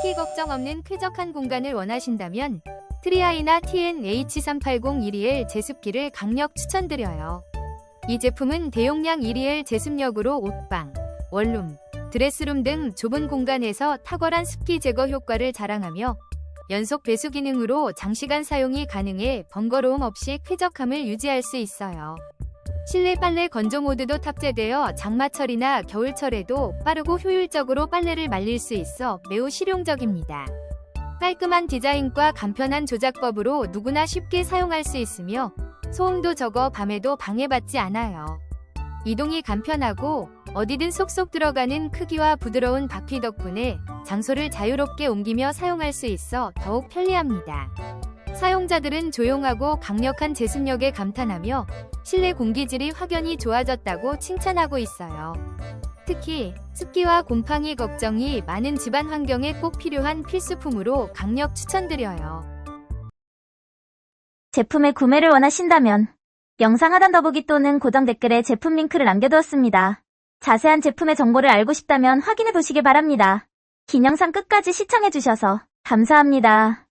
습기 걱정 없는 쾌적한 공간을 원하신다면 트리아이나 TN-H380 121 제습기를 강력 추천드려요. 이 제품은 대용량 121 제습력으로 옷방, 원룸, 드레스룸 등 좁은 공간에서 탁월한 습기 제거 효과를 자랑하며 연속 배수 기능으로 장시간 사용이 가능해 번거로움 없이 쾌적함을 유지할 수 있어요. 실내 빨래 건조 모드도 탑재되어 장마철이나 겨울철에도 빠르고 효율적으로 빨래를 말릴 수 있어 매우 실용적입니다. 깔끔한 디자인과 간편한 조작법으로 누구나 쉽게 사용할 수 있으며 소음도 적어 밤에도 방해받지 않아요. 이동이 간편하고 어디든 쏙쏙 들어가는 크기와 부드러운 바퀴 덕분에 장소를 자유롭게 옮기며 사용할 수 있어 더욱 편리합니다. 사용자들은 조용하고 강력한 제습력에 감탄하며 실내 공기질이 확연히 좋아졌다고 칭찬하고 있어요. 특히 습기와 곰팡이 걱정이 많은 집안 환경에 꼭 필요한 필수품으로 강력 추천드려요. 제품의 구매를 원하신다면 영상 하단 더보기 또는 고정 댓글에 제품 링크를 남겨두었습니다. 자세한 제품의 정보를 알고 싶다면 확인해 보시기 바랍니다. 긴 영상 끝까지 시청해주셔서 감사합니다.